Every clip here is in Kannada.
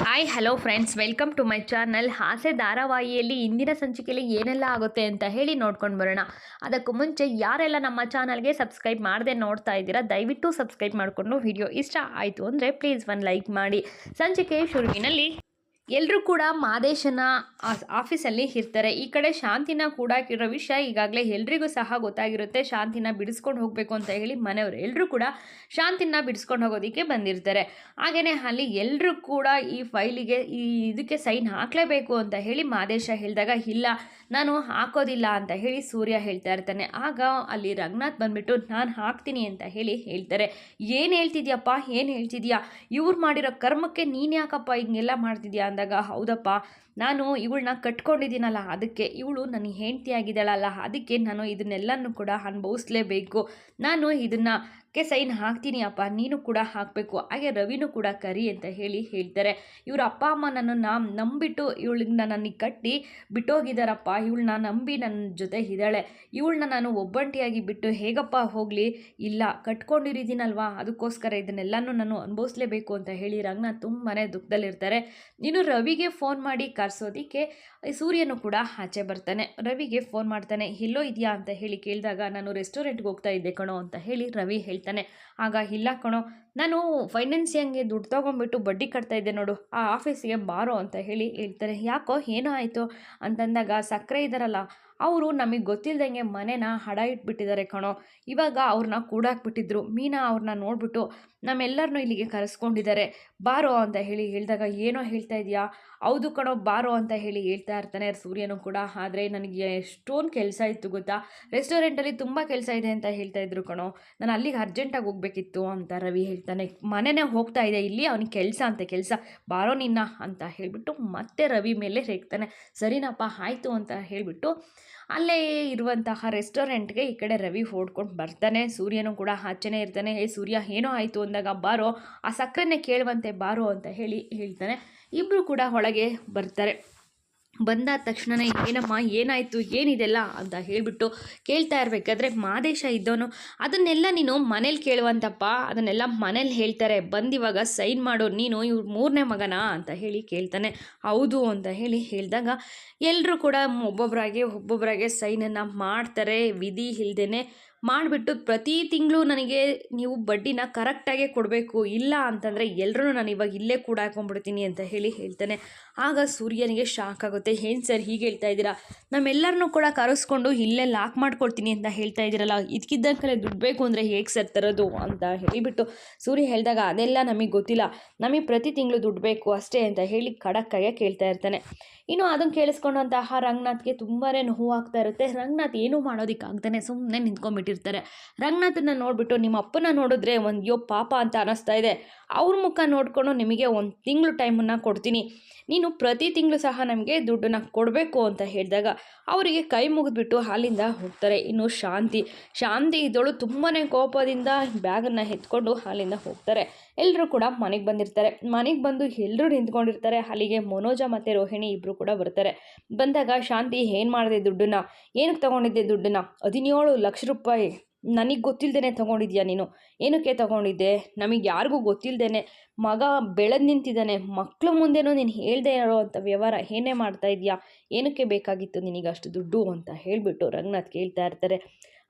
Hi hello friends welcome to my channel ಹಾಸೆ ಧಾರಾವಾಹಿಯಲ್ಲಿ ಇಂದಿನ ಸಂಚಿಕೆಯಲ್ಲಿ ಏನೆಲ್ಲ ಆಗುತ್ತೆ ಅಂತ ಹೇಳಿ ನೋಡ್ಕೊಂಡು ಬರೋಣ. ಅದಕ್ಕೂ ಮುಂಚೆ ಯಾರೆಲ್ಲ ನಮ್ಮ ಚಾನಲ್ಗೆ ಸಬ್ಸ್ಕ್ರೈಬ್ ಮಾಡದೆ ನೋಡ್ತಾ ಇದ್ದೀರಾ, ದಯವಿಟ್ಟು ಸಬ್ಸ್ಕ್ರೈಬ್ ಮಾಡಿಕೊಂಡು ವಿಡಿಯೋ ಇಷ್ಟ ಆಯಿತು ಅಂದರೆ ಪ್ಲೀಸ್ ಒಂದು ಲೈಕ್ ಮಾಡಿ. ಸಂಚಿಕೆ ಶುರುವಿನಲ್ಲಿ. ಎಲ್ಲರೂ ಕೂಡ ಮಾದೇಶನ ಆಫೀಸಲ್ಲಿ ಇರ್ತಾರೆ. ಈ ಕಡೆ ಶಾಂತಿನ ಕೂಡ ಇರೋ ವಿಷಯ ಈಗಾಗಲೇ ಎಲ್ರಿಗೂ ಸಹ ಗೊತ್ತಾಗಿರುತ್ತೆ. ಶಾಂತಿನ ಬಿಡಿಸ್ಕೊಂಡು ಹೋಗಬೇಕು ಅಂತ ಹೇಳಿ ಮನೆಯವರು ಎಲ್ಲರೂ ಕೂಡ ಶಾಂತಿನ ಬಿಡಿಸ್ಕೊಂಡು ಹೋಗೋದಕ್ಕೆ ಬಂದಿರ್ತಾರೆ. ಹಾಗೆಯೇ ಅಲ್ಲಿ ಎಲ್ಲರೂ ಕೂಡ ಈ ಫೈಲಿಗೆ ಈ ಇದಕ್ಕೆ ಸೈನ್ ಹಾಕಲೇಬೇಕು ಅಂತ ಹೇಳಿ ಮಾದೇಶ ಹೇಳಿದಾಗ, ಇಲ್ಲ, ನಾನು ಹಾಕೋದಿಲ್ಲ ಅಂತ ಹೇಳಿ ಸೂರ್ಯ ಹೇಳ್ತಾ ಇರ್ತಾನೆ. ಆಗ ಅಲ್ಲಿ ರಂಗನಾಥ್ ಬಂದ್ಬಿಟ್ಟು, ನಾನು ಹಾಕ್ತೀನಿ ಅಂತ ಹೇಳಿ ಹೇಳ್ತಾರೆ. ಏನು ಹೇಳ್ತಿದ್ಯಪ್ಪ? ಏನು ಹೇಳ್ತಿದ್ಯಾ? ಇವ್ರು ಮಾಡಿರೋ ಕರ್ಮಕ್ಕೆ ನೀನು ಯಾಕಪ್ಪ ಹಿಂಗೆಲ್ಲ ಮಾಡ್ತಿದ್ಯಾ? ಅಂದಾಗ ಹೌದಪ್ಪ, ನಾನು ಇವಳನ್ನ ಕಟ್ಕೊಂಡಿದ್ದೀನಲ್ಲ, ಅದಕ್ಕೆ ಇವಳು ನನ್ನ ಹೆಂಡತಿ ಆಗಿದ್ದಾಳಲ್ಲ ಅದಕ್ಕೆ ನಾನು ಇದನ್ನೆಲ್ಲನೂ ಕೂಡ ಅನುಭವಿಸ್ಲೇಬೇಕು. ನಾನು ಇದನ್ನು ಕ್ಕೆ ಸೈನ್ ಹಾಕ್ತೀನಿ ಅಪ್ಪ, ನೀನು ಕೂಡ ಹಾಕಬೇಕು. ಹಾಗೆ ರವಿನೂ ಕೂಡ ಕರಿ ಅಂತ ಹೇಳಿ ಹೇಳ್ತಾರೆ. ಇವ್ರ ಅಪ್ಪ ಅಮ್ಮ ನನ್ನನ್ನು ನಂಬಿಟ್ಟು ಇವಳನ್ನ ನನಗೆ ಕಟ್ಟಿ ಬಿಟ್ಟೋಗಿದ್ದಾರಪ್ಪ ಇವಳನ್ನ ನಂಬಿ ನನ್ನ ಜೊತೆ ಇದ್ದಾಳೆ. ಇವಳನ್ನ ನಾನು ಒಬ್ಬಂಟಿಯಾಗಿ ಬಿಟ್ಟು ಹೇಗಪ್ಪ ಹೋಗಲಿ? ಇಲ್ಲ, ಕಟ್ಕೊಂಡಿರಿದ್ದೀನಲ್ವಾ? ಅದಕ್ಕೋಸ್ಕರ ಇದನ್ನೆಲ್ಲನೂ ನಾನು ಅನುಭವಿಸಲೇಬೇಕು ಅಂತ ಹೇಳಿ ರಂಗನಾಥ್ ತುಂಬಾ ದುಃಖದಲ್ಲಿರ್ತಾರೆ. ನೀನು ರವಿಗೆ ಫೋನ್ ಮಾಡಿ ಕರೆಸೋದಕ್ಕೆ ಸೂರ್ಯನು ಕೂಡ ಆಚೆ ಬರ್ತಾನೆ. ರವಿಗೆ ಫೋನ್ ಮಾಡ್ತಾನೆ, ಎಲ್ಲೋ ಇದೆಯಾ? ಅಂತ ಹೇಳಿ ಕೇಳಿದಾಗ, ನಾನು ರೆಸ್ಟೋರೆಂಟ್ಗೆ ಹೋಗ್ತಾ ಇದ್ದೆ ಕಣೋ ಅಂತ ಹೇಳಿ ರವಿ ಹೇಳ್ತಾನೆ. ಆಗ ಇಲ್ಲ ಕಣೋ ನಾನು ಫೈನಾನ್ಸಿಯಂಗೆ ದುಡ್ಡು ತೊಗೊಂಡ್ಬಿಟ್ಟು ಬಡ್ಡಿ ಕಟ್ತಾ ಇದ್ದೆ ನೋಡು, ಆ ಆಫೀಸಿಗೆ ಬಾರೋ ಅಂತ ಹೇಳಿ ಹೇಳ್ತಾರೆ. ಯಾಕೋ ಏನೋ ಆಯಿತು ಅಂತಂದಾಗ, ಸಕ್ಕರೆ ಇದ್ದಾರಲ್ಲ ಅವರು ನಮಗೆ ಗೊತ್ತಿಲ್ಲದಂಗೆ ಮನೇನ ಹಡ ಇಟ್ಬಿಟ್ಟಿದ್ದಾರೆ ಕಣೋ. ಇವಾಗ ಅವ್ರನ್ನ ಕೂಡಾಕ್ಬಿಟ್ಟಿದ್ರು. ಮೀನಾ ಅವ್ರನ್ನ ನೋಡ್ಬಿಟ್ಟು ನಮ್ಮೆಲ್ಲರನ್ನು ಇಲ್ಲಿಗೆ ಕರೆಸ್ಕೊಂಡಿದ್ದಾರೆ. ಬಾರೋ ಅಂತ ಹೇಳಿ ಹೇಳಿದಾಗ, ಏನೋ ಹೇಳ್ತಾ ಇದೆಯಾ? ಹೌದು ಕಣೋ, ಬಾರೋ ಅಂತ ಹೇಳಿ ಹೇಳ್ತಾ ಇರ್ತಾನೆ ಸೂರ್ಯನು ಕೂಡ. ಆದರೆ ನನಗೆ ಎಷ್ಟೊಂದು ಕೆಲಸ ಇತ್ತು ಗೊತ್ತಾ? ರೆಸ್ಟೋರೆಂಟಲ್ಲಿ ತುಂಬ ಕೆಲಸ ಇದೆ ಅಂತ ಹೇಳ್ತಾ ಇದ್ರು ಕಣೋ. ನಾನು ಅಲ್ಲಿಗೆ ಅರ್ಜೆಂಟಾಗಿ ಹೋಗ್ಬೇಕಿತ್ತು ಅಂತ ರವಿ ಹೇಳ್ತಾನೆ, ಮನೆನೇ ಹೋಗ್ತಾ ಇದೆ ಇಲ್ಲಿ ಅವನಿಗೆ ಕೆಲಸ ಅಂತ, ಕೆಲಸ. ಬಾರೋ ನಿನ್ನ ಅಂತ ಹೇಳಿಬಿಟ್ಟು ಮತ್ತೆ ರವಿ ಮೇಲೆ ರೇಗ್ತಾನೆ. ಸರಿನಪ್ಪ, ಆಯಿತು ಅಂತ ಹೇಳಿಬಿಟ್ಟು ಅಲ್ಲೇ ಇರುವಂತಹ ರೆಸ್ಟೋರೆಂಟ್ಗೆ ಈ ಕಡೆ ರವಿ ಹೊಡ್ಕೊಂಡು ಬರ್ತಾನೆ. ಸೂರ್ಯನು ಕೂಡ ಆಚೆನೇ ಇರ್ತಾನೆ. ಏ ಸೂರ್ಯ, ಏನೋ ಆಯಿತು? ಅಂದಾಗ, ಬಾರೋ, ಆ ಸಕ್ಕರೆನೇ ಕೇಳುವಂತೆ, ಬಾರೋ ಅಂತ ಹೇಳಿ ಹೇಳ್ತಾನೆ. ಇಬ್ಬರು ಕೂಡ ಒಳಗೆ ಬರ್ತಾರೆ. ಬಂದಾದ ತಕ್ಷಣನೇ ಏನಮ್ಮ, ಏನಾಯಿತು, ಏನಿದೆಲ್ಲ ಅಂತ ಹೇಳಿಬಿಟ್ಟು ಕೇಳ್ತಾ ಇರಬೇಕಾದ್ರೆ ಮಾದೇಶ ಇದ್ದವನು, ಅದನ್ನೆಲ್ಲ ನೀನು ಮನೇಲಿ ಕೇಳುವಂತಪ್ಪ, ಅದನ್ನೆಲ್ಲ ಮನೇಲಿ ಹೇಳ್ತಾರೆ, ಬಂದಿವಾಗ ಸೈನ್ ಮಾಡೋ, ನೀನು ಇವ್ರ ಮೂರನೇ ಮಗನಾ? ಅಂತ ಹೇಳಿ ಕೇಳ್ತಾನೆ. ಹೌದು, ಅಂತ ಹೇಳಿ ಹೇಳಿದಾಗ ಎಲ್ಲರೂ ಕೂಡ ಒಬ್ಬೊಬ್ಬರಾಗೆ ಒಬ್ಬೊಬ್ಬರಾಗೆ ಸೈನನ್ನು ಮಾಡ್ತಾರೆ, ವಿಧಿ ಇಲ್ದೇ ಮಾಡಿಬಿಟ್ಟು ಪ್ರತಿ ತಿಂಗಳು ನನಗೆ ನೀವು ಬಡ್ಡಿನ ಕರೆಕ್ಟಾಗೆ ಕೊಡಬೇಕು, ಇಲ್ಲ ಅಂತಂದರೆ ಎಲ್ಲರೂ ನಾನು ಇವಾಗ ಇಲ್ಲೇ ಕೂಡ ಹಾಕೊಂಡ್ಬಿಡ್ತೀನಿ ಅಂತ ಹೇಳಿ ಹೇಳ್ತಾನೆ. ಆಗ ಸೂರ್ಯನಿಗೆ ಶಾಕ್ ಆಗುತ್ತೆ. ಏನು ಸರ್ ಹೀಗೆ ಹೇಳ್ತಾ ಇದ್ದೀರಾ? ನಮ್ಮೆಲ್ಲರನ್ನೂ ಕೂಡ ಕರೆಸ್ಕೊಂಡು ಇಲ್ಲೇ ಲಾಕ್ ಮಾಡ್ಕೊಡ್ತೀನಿ ಅಂತ ಹೇಳ್ತಾ ಇದ್ದೀರಲ್ಲ ಇದಕ್ಕಿದ್ದಂಗೆ ದುಡ್ಡು ಬೇಕು ಅಂದರೆ ಹೇಗೆ ಸರ್ ತರೋದು ಅಂತ ಹೇಳಿಬಿಟ್ಟು ಸೂರ್ಯ ಹೇಳಿದಾಗ ಅದೆಲ್ಲ ನಮಗೆ ಗೊತ್ತಿಲ್ಲ. ನಮಗೆ ಪ್ರತಿ ತಿಂಗಳು ದುಡ್ಡು ಬೇಕು ಅಷ್ಟೇ ಅಂತ ಹೇಳಿ ಖಡಕ್ಕಾಗೆ ಕೇಳ್ತಾ ಇರ್ತಾನೆ. ಇನ್ನು ಅದನ್ನು ಕೇಳಿಸ್ಕೊಂಡಂತಹ ರಂಗನಾಥ್ಗೆ ತುಂಬಾ ಆಗ್ತಾ ಇರುತ್ತೆ. ರಂಗನಾಥ್ ಏನೂ ಮಾಡೋದಕ್ಕಾಗ್ತಾನೆ ಸುಮ್ಮನೆ ನಿಂತ್ಕೊಂಡ್ಬಿಟ್ಟಿರ್ತಾರೆ ರಂಗನಾಥನ ನೋಡಿಬಿಟ್ಟು ನಿಮ್ಮ ಅಪ್ಪನ ನೋಡಿದ್ರೆ ಒಂದು ಯೋ ಪಾಪ ಅಂತ ಅನ್ನಿಸ್ತಾ ಇದೆ. ಅವ್ರ ಮುಖ ನೋಡಿಕೊಂಡು ನಿಮಗೆ ಒಂದು ತಿಂಗಳು ಟೈಮನ್ನು ಕೊಡ್ತೀನಿ. ನೀನು ಪ್ರತಿ ತಿಂಗಳು ಸಹ ನಮಗೆ ದುಡ್ಡನ್ನು ಕೊಡಬೇಕು ಅಂತ ಹೇಳಿದಾಗ ಅವರಿಗೆ ಕೈ ಮುಗಿದ್ಬಿಟ್ಟು ಹಾಲಿಂದ ಹೋಗ್ತಾರೆ. ಇನ್ನು ಶಾಂತಿ. ಶಾಂತಿ ಇದ್ದಳು ತುಂಬಾ ಕೋಪದಿಂದ ಬ್ಯಾಗನ್ನು ಎತ್ಕೊಂಡು ಹಾಲಿಂದ ಹೋಗ್ತಾರೆ. ಎಲ್ಲರೂ ಕೂಡ ಮನೆಗೆ ಬಂದಿರ್ತಾರೆ. ಮನೆಗೆ ಬಂದು ಎಲ್ಲರೂ ನಿಂತ್ಕೊಂಡಿರ್ತಾರೆ. ಅಲ್ಲಿಗೆ ಮನೋಜ ಮತ್ತು ರೋಹಿಣಿ ಇಬ್ಬರು ಕೂಡ ಬರ್ತಾರೆ. ಬಂದಾಗ ಶಾಂತಿ ಏನು ಮಾಡಿದೆ ದುಡ್ಡನ್ನ? ಏನಕ್ಕೆ ತೊಗೊಂಡಿದ್ದೆ ದುಡ್ಡನ್ನ? ಹದಿನೇಳು ಲಕ್ಷ ರೂಪಾಯಿ ನನಗೆ ಗೊತ್ತಿಲ್ಲದೇ ತೊಗೊಂಡಿದ್ಯಾ ನೀನು? ಏನಕ್ಕೆ ತೊಗೊಂಡಿದ್ದೆ? ನಮಗೆ ಯಾರಿಗೂ ಗೊತ್ತಿಲ್ಲದೇ ಮಗ ಬೆಳೆದು ನಿಂತಿದ್ದಾನೆ. ಮಕ್ಕಳ ಮುಂದೆನೂ ನೀನು ಹೇಳ್ದೇ ಇರೋ ಅಂಥ ವ್ಯವಹಾರ ಏನೇ ಮಾಡ್ತಾ ಇದೆಯಾ? ಏನಕ್ಕೆ ಬೇಕಾಗಿತ್ತು ನಿನಗೆ ಅಷ್ಟು ದುಡ್ಡು ಅಂತ ಹೇಳಿಬಿಟ್ಟು ರಂಗನಾಥ್ ಕೇಳ್ತಾ ಇರ್ತಾರೆ.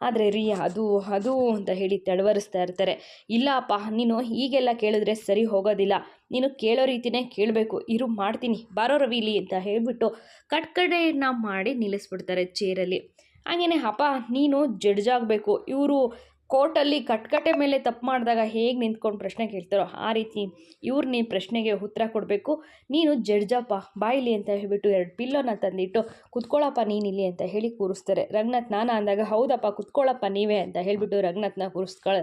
ಆದರೆ ರೀ, ಅದು ಅದು ಅಂತ ಹೇಳಿ ತಡವರಿಸ್ತಾ ಇರ್ತಾರೆ. ಇಲ್ಲ ಅಪ್ಪ, ನೀನು ಹೀಗೆಲ್ಲ ಕೇಳಿದ್ರೆ ಸರಿ ಹೋಗೋದಿಲ್ಲ. ನೀನು ಕೇಳೋ ರೀತಿನೇ ಕೇಳಬೇಕು. ಇರು, ಮಾಡ್ತೀನಿ. ಬಾರೋ ರವಿಲಿ ಅಂತ ಹೇಳಿಬಿಟ್ಟು ಕಟ್ಕಡೆಯನ್ನು ಮಾಡಿ ನಿಲ್ಲಿಸ್ಬಿಡ್ತಾರೆ ಚೇರಲ್ಲಿ ಹಾಗೆಯೇ ಅಪ್ಪ ನೀನು ಜಡ್ಜ್ ಆಗಬೇಕು. ಇವರು ಕೋರ್ಟಲ್ಲಿ ಕಟ್ಕಟೆ ಮೇಲೆ ತಪ್ಪು ಮಾಡಿದಾಗ ಹೇಗೆ ನಿಂತ್ಕೊಂಡು ಪ್ರಶ್ನೆ ಕೇಳ್ತಾರೋ ಆ ರೀತಿ ಇವ್ರು ನೀನು ಪ್ರಶ್ನೆಗೆ ಉತ್ತರ ಕೊಡಬೇಕು. ನೀನು ಜಡ್ಜಪ್ಪ ಬಾಯಿಲಿ ಅಂತ ಹೇಳಿಬಿಟ್ಟು ಎರಡು ಪಿಲ್ಲೋನ ತಂದಿಟ್ಟು ಕುತ್ಕೊಳ್ಳಪ್ಪ ನೀನಿಲ್ಲಿ ಅಂತ ಹೇಳಿ ಕೂರಿಸ್ತಾರೆ. ರಂಗನಾಥ್, ನಾನ ಅಂದಾಗ, ಹೌದಪ್ಪ ಕುತ್ಕೊಳ್ಳಪ್ಪ ನೀವೇ ಅಂತ ಹೇಳಿಬಿಟ್ಟು ರಂಗನಾಥ್ನ ಕೂರಿಸ್ಕೊಳ್ಳ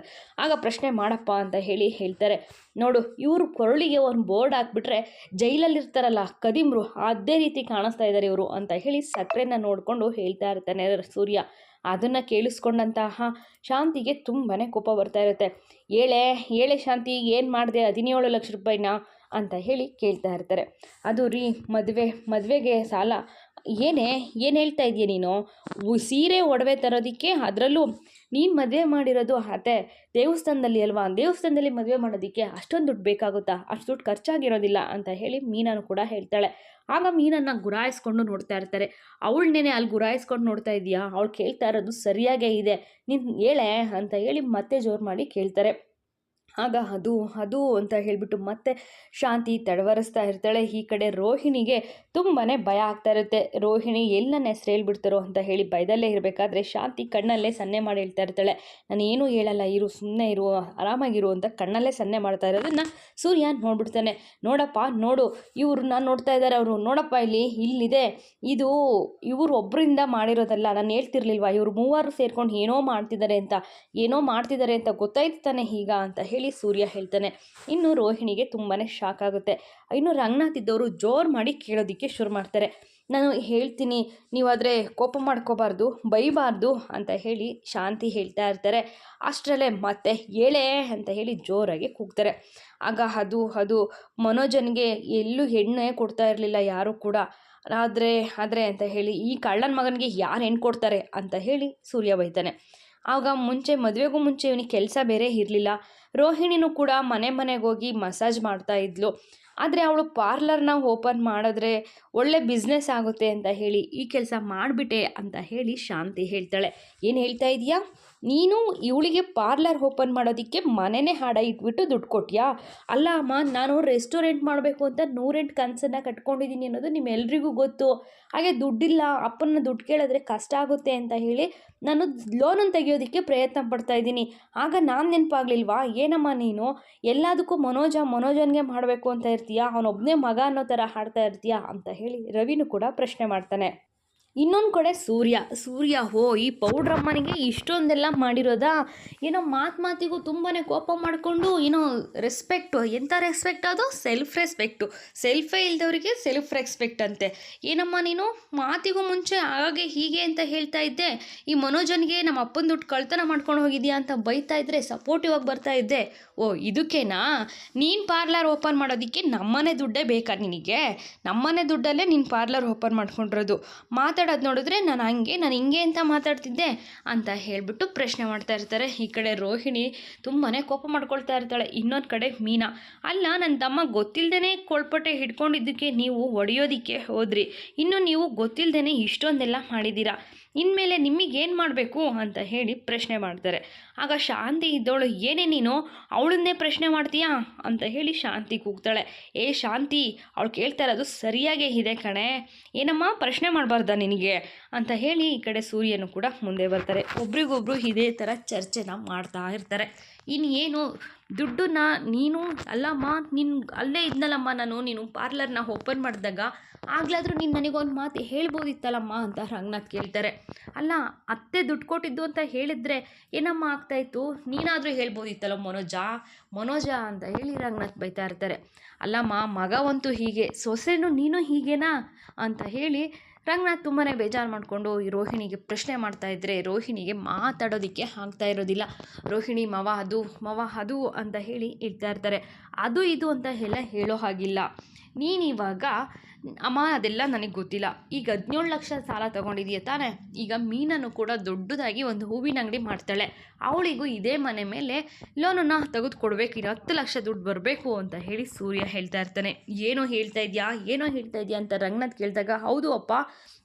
ಆಗ ಪ್ರಶ್ನೆ ಮಾಡಪ್ಪ ಅಂತ ಹೇಳಿ ಹೇಳ್ತಾರೆ. ನೋಡು, ಇವರು ಕೊರಳಿಗೆ ಒಂದು ಬೋರ್ಡ್ ಹಾಕ್ಬಿಟ್ರೆ ಜೈಲಲ್ಲಿರ್ತಾರಲ್ಲ, ಕದಿಮ್ರು, ಅದೇ ರೀತಿ ಕಾಣಿಸ್ತಾ ಇದ್ದಾರೆ ಇವರು ಅಂತ ಹೇಳಿ ಸಕ್ಕರೆನ ನೋಡಿಕೊಂಡು ಹೇಳ್ತಾ ಇರ್ತಾನೆ ಸೂರ್ಯ. ಅದನ್ನು ಕೇಳಿಸ್ಕೊಂಡಂತಹ ಶಾಂತಿಗೆ ತುಂಬಾ ಕೋಪ ಬರ್ತಾ ಇರುತ್ತೆ. ಏಳೆ ಏಳೆ ಶಾಂತಿ, ಏನು ಮಾಡಿದೆ? ಹದಿನೇಳು ಲಕ್ಷ ರೂಪಾಯಿನ? ಅಂತ ಹೇಳಿ ಕೇಳ್ತಾ ಇರ್ತಾರೆ. ಅದು ರೀ, ಮದುವೆ, ಮದುವೆಗೆ ಸಾಲ. ಏನೇ, ಏನು ಹೇಳ್ತಾ ಇದೀಯ ನೀನು? ಸೀರೆ ಒಡವೆ ತರೋದಕ್ಕೆ ಅದರಲ್ಲೂ ನೀನು ಮದುವೆ ಮಾಡಿರೋದು ಅತೆ ದೇವಸ್ಥಾನದಲ್ಲಿ ಅಲ್ವಾ? ದೇವಸ್ಥಾನದಲ್ಲಿ ಮದುವೆ ಮಾಡೋದಕ್ಕೆ ಅಷ್ಟೊಂದು ದುಡ್ಡು ಬೇಕಾಗುತ್ತಾ? ಅಷ್ಟು ದುಡ್ಡು ಖರ್ಚಾಗಿರೋದಿಲ್ಲ, ಅಂತ ಹೇಳಿ ಮೀನಾನು ಕೂಡ ಹೇಳ್ತಾಳೆ. ಆಗ ಮೀನನ್ನು ಗುರಾಯಿಸ್ಕೊಂಡು ನೋಡ್ತಾ ಇರ್ತಾರೆ. ಅವಳನ್ನೇನೆ ಅಲ್ಲಿ ಗುರಾಯಿಸ್ಕೊಂಡು ನೋಡ್ತಾ ಇದೆಯಾ? ಅವಳು ಕೇಳ್ತಾ ಇರೋದು ಸರಿಯಾಗೇ ಇದೆ. ನೀನು ಹೇಳೆ ಅಂತ ಹೇಳಿ ಮತ್ತೆ ಜೋರು ಮಾಡಿ ಕೇಳ್ತಾರೆ. ಆಗ ಅದು ಅದು ಅಂತ ಹೇಳಿಬಿಟ್ಟು ಮತ್ತೆ ಶಾಂತಿ ತಡವರಿಸ್ತಾ ಇರ್ತಾಳೆ. ಈ ಕಡೆ ರೋಹಿಣಿಗೆ ತುಂಬಾ ಭಯ ಆಗ್ತಾ ಇರುತ್ತೆ. ರೋಹಿಣಿ ಎಲ್ಲಿ ಹೆಸ್ರು ಹೇಳ್ಬಿಡ್ತಾರೋ ಅಂತ ಹೇಳಿ ಭಯದಲ್ಲೇ ಇರಬೇಕಾದ್ರೆ ಶಾಂತಿ ಕಣ್ಣಲ್ಲೇ ಸನ್ನೆ ಮಾಡಿ ಹೇಳ್ತಾ ಇರ್ತಾಳೆ. ನಾನು ಏನೂ ಹೇಳಲ್ಲ, ಇರು ಸುಮ್ಮನೆ ಇರು, ಆರಾಮಾಗಿರು ಅಂತ ಕಣ್ಣಲ್ಲೇ ಸನ್ನೆ ಮಾಡ್ತಾ ಇರೋದನ್ನು ಸೂರ್ಯ ನೋಡ್ಬಿಡ್ತಾನೆ. ನೋಡಪ್ಪ, ನೋಡು, ಇವರು ನಾನು ನೋಡ್ತಾ ಇದ್ದಾರೆ ಅವರು. ನೋಡಪ್ಪ, ಇಲ್ಲಿ, ಇಲ್ಲಿದೆ. ಇದು ಇವರು ಒಬ್ಬರಿಂದ ಮಾಡಿರೋದಲ್ಲ. ನಾನು ಹೇಳ್ತಿರ್ಲಿಲ್ವಾ, ಇವರು ಮೂವರು ಸೇರ್ಕೊಂಡು ಏನೋ ಮಾಡ್ತಿದ್ದಾರೆ ಅಂತ, ಏನೋ ಮಾಡ್ತಿದ್ದಾರೆ ಅಂತ ಗೊತ್ತಾಯ್ತು ತಾನೆ ಈಗ ಅಂತ ಹೇಳಿ ಸೂರ್ಯ ಹೇಳ್ತಾನೆ, ಇನ್ನು ರೋಹಿಣಿಗೆ ತುಂಬಾ ಶಾಕ್ ಆಗುತ್ತೆ. ಇನ್ನು ರಂಗನಾಥ್ ಇದ್ದವರು ಜೋರು ಮಾಡಿ ಕೇಳೋದಕ್ಕೆ ಶುರು ಮಾಡ್ತಾರೆ. ನಾನು ಹೇಳ್ತೀನಿ, ನೀವಾದರೆ ಕೋಪ ಮಾಡ್ಕೋಬಾರ್ದು, ಬೈಬಾರ್ದು ಅಂತ ಹೇಳಿ ಶಾಂತಿ ಹೇಳ್ತಾ ಇರ್ತಾರೆ. ಅಷ್ಟರಲ್ಲೇ ಮತ್ತೆ ಏಳೇ ಅಂತ ಹೇಳಿ ಜೋರಾಗಿ ಕೂಗ್ತಾರೆ. ಆಗ ಅದು ಅದು ಮನೋಜನ್ಗೆ ಎಲ್ಲೂ ಹೆಣ್ಣೆ ಕೊಡ್ತಾ ಇರಲಿಲ್ಲ ಯಾರೂ ಕೂಡ. ಆದರೆ ಆದರೆ ಅಂತ ಹೇಳಿ, ಈ ಕಳ್ಳನ ಮಗನಿಗೆ ಯಾರು ಹೆಣ್ಣು ಕೊಡ್ತಾರೆ ಅಂತ ಹೇಳಿ ಸೂರ್ಯ ಬೈತಾನೆ. ಆಗ ಮುಂಚೆ ಮದುವೆಗೂ ಮುಂಚೆ ಇವನಿಗೆ ಕೆಲಸ ಬೇರೆ ಇರಲಿಲ್ಲ. ರೋಹಿಣಿನೂ ಕೂಡ ಮನೆ ಮನೆಗೆ ಹೋಗಿ ಮಸಾಜ್ ಮಾಡ್ತಾ ಇದ್ಲು. ಆದರೆ ಅವಳು ಪಾರ್ಲರ್ನ ಓಪನ್ ಮಾಡಿದ್ರೆ ಒಳ್ಳೆ ಬಿಸ್ನೆಸ್ ಆಗುತ್ತೆ ಅಂತ ಹೇಳಿ ಈ ಕೆಲಸ ಮಾಡಿಬಿಟ್ಟೆ ಅಂತ ಹೇಳಿ ಶಾಂತಿ ಹೇಳ್ತಾಳೆ. ಏನು ಹೇಳ್ತಾ ಇದೀಯಾ? ನೀನು ಇವಳಿಗೆ ಪಾರ್ಲರ್ ಓಪನ್ ಮಾಡೋದಕ್ಕೆ ಮನೆನೇ ಹಾಡ ಇಟ್ಬಿಟ್ಟು ದುಡ್ಡು ಕೊಟ್ಯಾ? ಅಲ್ಲ ಅಮ್ಮ, ನಾನು ರೆಸ್ಟೋರೆಂಟ್ ಮಾಡಬೇಕು ಅಂತ ನೂರೆಂಟು ಕನಸನ್ನು ಕಟ್ಕೊಂಡಿದ್ದೀನಿ ಅನ್ನೋದು ನಿಮ್ಮೆಲ್ಲರಿಗೂ ಗೊತ್ತು. ಹಾಗೆ ದುಡ್ಡಿಲ್ಲ ಅಪ್ಪನ ದುಡ್ಡು ಕೇಳಿದ್ರೆ ಕಷ್ಟ ಆಗುತ್ತೆ ಅಂತ ಹೇಳಿ ನಾನು ಲೋನನ್ನು ತೆಗೆಯೋದಕ್ಕೆ ಪ್ರಯತ್ನ ಪಡ್ತಾ ಇದ್ದೀನಿ. ಆಗ ನಾನು ನೆನಪಾಗ್ಲಿಲ್ವಾ? ಏನಮ್ಮ ನೀನು? ಎಲ್ಲದಕ್ಕೂ ಮನೋಜ ಮನೋಜನ್ಗೆ ಮಾಡಬೇಕು ಅಂತ ಇರ್ತೀಯಾ? ಅವನೊಬ್ಬನೇ ಮಗ ಅನ್ನೋ ಥರ ಹಾಡ್ತಾ ಇರ್ತೀಯಾ? ಅಂತ ಹೇಳಿ ರವಿನೂ ಕೂಡ ಪ್ರಶ್ನೆ ಮಾಡ್ತಾನೆ. ಇನ್ನೊಂದು ಕಡೆ ಸೂರ್ಯ ಸೂರ್ಯ ಹೋ, ಈ ಪೌಡ್ರಮ್ಮನಿಗೆ ಇಷ್ಟೊಂದೆಲ್ಲ ಮಾಡಿರೋದಾ? ಏನೋ ಮಾತು ಮಾತಿಗೂ ತುಂಬಾ ಕೋಪ ಮಾಡಿಕೊಂಡು, ಏನೋ ರೆಸ್ಪೆಕ್ಟು ಎಂಥ ರೆಸ್ಪೆಕ್ಟ್ ಅದು? ಸೆಲ್ಫ್ ರೆಸ್ಪೆಕ್ಟು ಸೆಲ್ಫೇ ಇಲ್ಲದವರಿಗೆ ಸೆಲ್ಫ್ ರೆಸ್ಪೆಕ್ಟ್ ಅಂತೆ. ಏನಮ್ಮ ನೀನು? ಮಾತಿಗೂ ಮುಂಚೆ ಹಾಗೆ ಹೀಗೆ ಅಂತ ಹೇಳ್ತಾ ಇದ್ದೆ. ಈ ಮನೋಜನಿಗೆ ನಮ್ಮ ಅಪ್ಪನ ದುಡ್ಡು ಕಳ್ತನ ಮಾಡ್ಕೊಂಡು ಹೋಗಿದ್ಯಾ ಅಂತ ಬೈತಾ ಇದ್ದರೆ ಸಪೋರ್ಟಿವ್ ಆಗಿ ಬರ್ತಾ ಇದ್ದೆ. ಓ, ಇದಕ್ಕೇನಾ? ನೀನು ಪಾರ್ಲರ್ ಓಪನ್ ಮಾಡೋದಕ್ಕೆ ನಮ್ಮನೆ ದುಡ್ಡೇ ಬೇಕಾ ನಿನಗೆ? ನಮ್ಮನೆ ದುಡ್ಡಲ್ಲೇ ನೀನು ಪಾರ್ಲರ್ ಓಪನ್ ಮಾಡ್ಕೊಂಡಿರೋದು. ಮಾತಾಡೋದು ನೋಡಿದ್ರೆ ನಾನು ಹಂಗೆ, ನಾನು ಹಿಂಗೆ ಅಂತ ಮಾತಾಡ್ತಿದ್ದೆ ಅಂತ ಹೇಳಿಬಿಟ್ಟು ಪ್ರಶ್ನೆ ಮಾಡ್ತಾ ಇರ್ತಾರೆ. ಈ ಕಡೆ ರೋಹಿಣಿ ತುಂಬಾ ಕೋಪ ಮಾಡ್ಕೊಳ್ತಾ ಇರ್ತಾಳೆ. ಇನ್ನೊಂದು ಕಡೆ ಮೀನಾ. ಅಲ್ಲ ನನ್ನ ತಮ್ಮ ಗೊತ್ತಿಲ್ಲದೇ ಕೊಳ್ಪಟ್ಟೆ ಹಿಡ್ಕೊಂಡಿದ್ದಕ್ಕೆ ನೀವು ಒಡೆಯೋದಕ್ಕೆ ಹೋದ್ರಿ. ಇನ್ನು ನೀವು ಗೊತ್ತಿಲ್ಲದೇ ಇಷ್ಟೊಂದೆಲ್ಲ ಮಾಡಿದ್ದೀರಾ? ಇನ್ಮೇಲೆ ನಿಮಗೇನು ಮಾಡಬೇಕು? ಅಂತ ಹೇಳಿ ಪ್ರಶ್ನೆ ಮಾಡ್ತಾರೆ. ಆಗ ಶಾಂತಿ ಇದ್ದವಳು, ಏನೇ ನೀನು, ಅವಳನ್ನೇ ಪ್ರಶ್ನೆ ಮಾಡ್ತೀಯಾ? ಅಂತ ಹೇಳಿ ಶಾಂತಿ ಕೂಗ್ತಾಳೆ. ಏ ಶಾಂತಿ, ಅವಳು ಕೇಳ್ತಾ ಇರೋದು ಸರಿಯಾಗೇ ಇದೆ ಕಣೆ. ಏನಮ್ಮ, ಪ್ರಶ್ನೆ ಮಾಡಬಾರ್ದಾ ನಿನಗೆ? ಅಂತ ಹೇಳಿ ಈ ಕಡೆ ಸೂರ್ಯನು ಕೂಡ ಮುಂದೆ ಬರ್ತಾರೆ. ಒಬ್ರಿಗೊಬ್ರು ಇದೇ ಥರ ಚರ್ಚೆನ ಮಾಡ್ತಾ ಇರ್ತಾರೆ. ಇನ್ನೇನು ದುಡ್ಡನ್ನ ನೀನು, ಅಲ್ಲಮ್ಮ ನಿನ್ನ ಅಲ್ಲೇ ಇದ್ನಲ್ಲಮ್ಮ ನಾನು, ನೀನು ಪಾರ್ಲರ್ನ ಓಪನ್ ಮಾಡಿದಾಗ ಆಗ್ಲಾದರೂ ನೀನು ನನಗೊಂದು ಮಾತು ಹೇಳ್ಬೋದಿತ್ತಲ್ಲಮ್ಮ ಅಂತ ರಂಗನಾಥ್ ಕೇಳ್ತಾರೆ. ಅಲ್ಲ, ಅತ್ತೆ ದುಡ್ಡು ಕೊಟ್ಟಿದ್ದು ಅಂತ ಹೇಳಿದರೆ ಏನಮ್ಮ ಆಗ್ತಾಯಿತ್ತು? ನೀನಾದರೂ ಹೇಳ್ಬೋದಿತ್ತಲ್ಲ ಮನೋಜ? ಮನೋಜ ಅಂತ ಹೇಳಿ ರಂಗನಾಥ್ ಬೈತಾ ಇರ್ತಾರೆ. ಅಲ್ಲಮ್ಮ ಮಗವಂತೂ ಹೀಗೆ, ಸೊಸೆನೂ ನೀನು ಹೀಗೇನಾ? ಅಂತ ಹೇಳಿ ರಂಗನಾಥ್ ತುಂಬಾ ಬೇಜಾರು ಮಾಡಿಕೊಂಡು ಈ ರೋಹಿಣಿಗೆ ಪ್ರಶ್ನೆ ಮಾಡ್ತಾ ಇದ್ದರೆ ರೋಹಿಣಿಗೆ ಮಾತಾಡೋದಕ್ಕೆ ಆಗ್ತಾ ಇರೋದಿಲ್ಲ. ರೋಹಿಣಿ, ಮವ ಅದು ಮವ ಅದು ಅಂತ ಹೇಳಿ ಇಡ್ತಾ ಇರ್ತಾರೆ. ಅದು ಇದು ಅಂತ ಎಲ್ಲ ಹೇಳೋ ಹಾಗಿಲ್ಲ. ನೀನಿವಾಗ ಅಮ್ಮ ಅದೆಲ್ಲ ನನಗೆ ಗೊತ್ತಿಲ್ಲ. ಈಗ ಹದಿನೇಳು ಲಕ್ಷ ಸಾಲ ತೊಗೊಂಡಿದೀಯ ತಾನೇ? ಈಗ ಮೀನನ್ನು ಕೂಡ ದೊಡ್ಡದಾಗಿ ಒಂದು ಹೂವಿನ ಅಂಗಡಿ ಮಾಡ್ತಾಳೆ. ಅವಳಿಗೂ ಇದೇ ಮನೆ ಮೇಲೆ ಲೋನನ್ನು ತೆಗೆದುಕೊಡ್ಬೇಕು. ಇನ್ನು ಹತ್ತು ಲಕ್ಷ ದುಡ್ಡು ಬರಬೇಕು ಅಂತ ಹೇಳಿ ಸೂರ್ಯ ಹೇಳ್ತಾ ಇರ್ತಾನೆ. ಏನೋ ಹೇಳ್ತಾ ಇದೆಯಾ? ಏನೋ ಹೇಳ್ತಾ ಇದೆಯಾ? ಅಂತ ರಂಗನಾಥ್ ಕೇಳಿದಾಗ, ಹೌದು ಅಪ್ಪ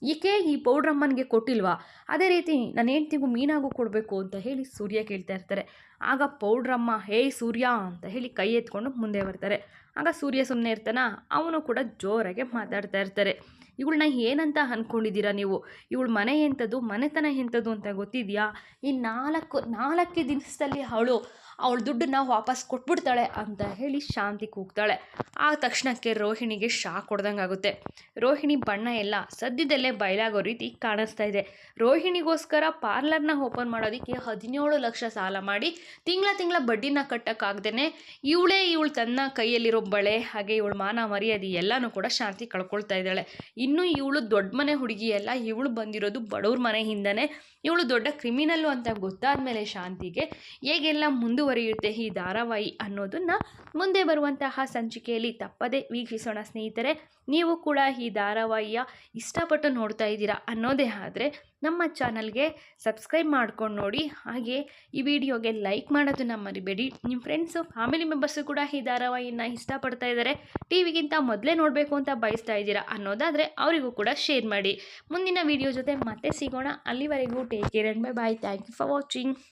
ಈಕೆ ಈ ಪೌಡ್ರಮ್ಮನಿಗೆ ಕೊಟ್ಟಿಲ್ವಾ? ಅದೇ ರೀತಿ ನನ್ನ ಹೆಂಡ್ತಿಗೂ ಮೀನಾಗೂ ಕೊಡಬೇಕು ಅಂತ ಹೇಳಿ ಸೂರ್ಯ ಕೇಳ್ತಾ ಇರ್ತಾರೆ. ಆಗ ಪೌಡ್ರಮ್ಮ ಹೇ ಸೂರ್ಯ ಅಂತ ಹೇಳಿ ಕೈ ಎತ್ಕೊಂಡು ಮುಂದೆ ಬರ್ತಾರೆ. ಆಗ ಸೂರ್ಯ ಸುಮ್ಮನೆ ಇರ್ತಾನ? ಅವನು ಕೂಡ ಜೋರಾಗೆ ಮಾತಾಡ್ತಾ ಇರ್ತಾರೆ. ಇವಳನ್ನ ಏನಂತ ಅಂದ್ಕೊಂಡಿದ್ದೀರಾ ನೀವು? ಇವಳು ಮನೆ ಎಂಥದ್ದು, ಮನೆತನ ಎಂಥದ್ದು ಅಂತ ಗೊತ್ತಿದೆಯಾ? ಈ ನಾಲ್ಕು, ನಾಲ್ಕೇ ದಿನದಲ್ಲಿ ಅವಳು ಅವಳ ದುಡ್ಡನ್ನ ವಾಪಸ್ ಕೊಟ್ಬಿಡ್ತಾಳೆ ಅಂತ ಹೇಳಿ ಶಾಂತಿ ಕೂಗ್ತಾಳೆ. ಆ ತಕ್ಷಣಕ್ಕೆ ರೋಹಿಣಿಗೆ ಶಾಕ್ ಆಗುತ್ತೆ ರೋಹಿಣಿ ಬಣ್ಣ ಎಲ್ಲ ಸದ್ಯದಲ್ಲೇ ಬಯಲಾಗೋ ರೀತಿ ಕಾಣಿಸ್ತಾ ಇದೆ. ರೋಹಿಣಿಗೋಸ್ಕರ ಪಾರ್ಲರ್ನ ಓಪನ್ ಮಾಡೋದಕ್ಕೆ ಹದಿನೇಳು ಲಕ್ಷ ಸಾಲ ಮಾಡಿ ತಿಂಗಳ ತಿಂಗಳ ಬಡ್ಡಿನ ಕಟ್ಟೋಕ್ಕಾಗ್ದೇ ಇವಳೇ ಇವಳು ತನ್ನ ಕೈಯಲ್ಲಿರೋ ಬಳೆ ಹಾಗೆ ಇವಳು ಮಾನ ಮರ್ಯಾದೆ ಎಲ್ಲನೂ ಕೂಡ ಶಾಂತಿ ಕಳ್ಕೊಳ್ತಾ ಇದ್ದಾಳೆ. ಇನ್ನು ಇವಳು ದೊಡ್ಡ ಮನೆ ಹುಡುಗಿ ಅಲ್ಲ, ಇವಳು ಬಂದಿರೋದು ಬಡವ್ರ ಮನೆಯಿಂದನೇ. ಇವಳು ದೊಡ್ಡ ಕ್ರಿಮಿನಲ್ಲು ಅಂತ ಗೊತ್ತಾದ ಮೇಲೆ ಶಾಂತಿಗೆ, ಹೇಗೆಲ್ಲ ಮುಂದೆ ಮುಂದುವರಿಯುತ್ತೆ ಈ ಧಾರಾವಾಹಿ ಅನ್ನೋದನ್ನು ಮುಂದೆ ಬರುವಂತಹ ಸಂಚಿಕೆಯಲ್ಲಿ ತಪ್ಪದೇ ವೀಕ್ಷಿಸೋಣ ಸ್ನೇಹಿತರೆ. ನೀವು ಕೂಡ ಈ ಧಾರಾವಾಹಿಯ ಇಷ್ಟಪಟ್ಟು ನೋಡ್ತಾ ಇದ್ದೀರಾ ಅನ್ನೋದೇ ಆದರೆ ನಮ್ಮ ಚಾನಲ್ಗೆ ಸಬ್ಸ್ಕ್ರೈಬ್ ಮಾಡ್ಕೊಂಡು ನೋಡಿ. ಹಾಗೆ ಈ ವಿಡಿಯೋಗೆ ಲೈಕ್ ಮಾಡೋದನ್ನು ಮರಿಬೇಡಿ. ನಿಮ್ಮ ಫ್ರೆಂಡ್ಸು, ಫ್ಯಾಮಿಲಿ ಮೆಂಬರ್ಸು ಕೂಡ ಈ ಧಾರಾವಾಹಿನ ಇಷ್ಟಪಡ್ತಾ ಇದ್ದಾರೆ. ಟಿ ವಿಗಿಂತ ಮೊದಲೇ ನೋಡಬೇಕು ಅಂತ ಬಯಸ್ತಾ ಇದ್ದೀರಾ ಅನ್ನೋದಾದರೆ ಅವರಿಗೂ ಕೂಡ ಶೇರ್ ಮಾಡಿ. ಮುಂದಿನ ವಿಡಿಯೋ ಜೊತೆ ಮತ್ತೆ ಸಿಗೋಣ. ಅಲ್ಲಿವರೆಗೂ take care and bye bye thank you for watching.